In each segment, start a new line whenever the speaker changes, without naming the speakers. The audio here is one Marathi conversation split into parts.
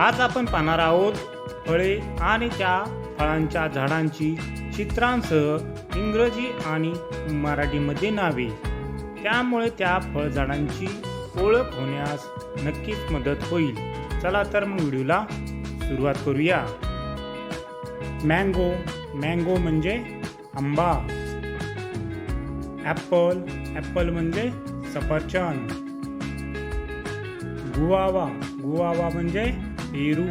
आज आपण पाहणार आहोत फळे आणि त्या फळांच्या झाडांची चित्रांसह इंग्रजी आणि मराठीमध्ये नावे. त्यामुळे त्या फळझाडांची ओळख होण्यास नक्कीच मदत होईल. चला तर मग व्हिडिओला सुरुवात करूया. मँगो मँगो म्हणजे आंबा. ॲपल ॲपल म्हणजे सफरचंद. गुवावा गुवावा म्हणजे पेरू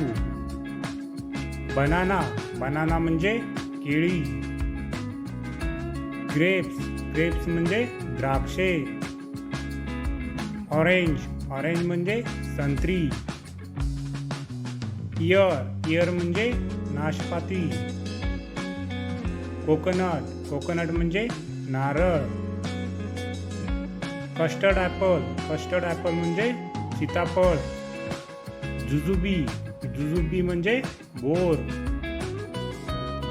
बनाना। बनाना म्हणजे केळी। ग्रेप्स। ग्रेप्स म्हणजे द्राक्षे। ऑरेंज। ऑरेंज म्हणजे संत्री। इयर इयर म्हणजे नाशपाती। कोकोनट। कोकोनट म्हणजे नारळ। Custard Apple. कस्टर्ड ॲपल म्हणजे सीताफळ। जुजुबी जुजुबी म्हणजे बोर.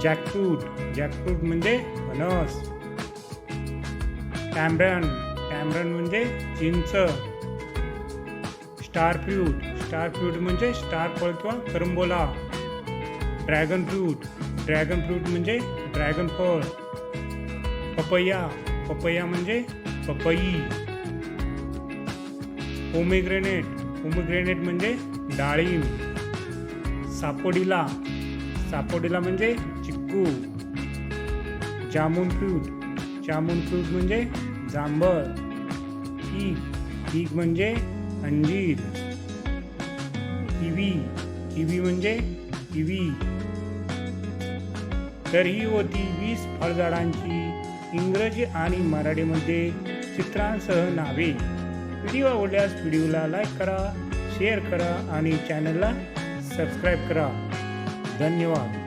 जॅकफ्रूट जॅकफ्रूट म्हणजे फणस. टॅम्ब्रन टॅम्ब्रन म्हणजे चिंच. स्टार फ्रूट स्टार फ्रूट म्हणजे स्टार फळ किंवा carambola. Dragon fruit dragon fruit म्हणजे ड्रॅगन फळ. पपया पपया म्हणजे पपई. पोमेग्रेनेट पोमोग्रेनेट म्हणजे डाळिंब सापोडिला. सापोडिला म्हणजे चिक्कू. जामून फ्रूट जामून फ्रूट म्हणजे जांभळ. पीक. पीक म्हणजे अंजीर. किवी. किवी म्हणजे किवी. तर ही होती वीस फळझाडांची इंग्रजी आणि मराठीमध्ये चित्रांसह नावे. व्हिडिओ आवडल्यास व्हिडिओला लाईक करा शेअर करा आणि चॅनलला सबस्क्राईब करा. धन्यवाद.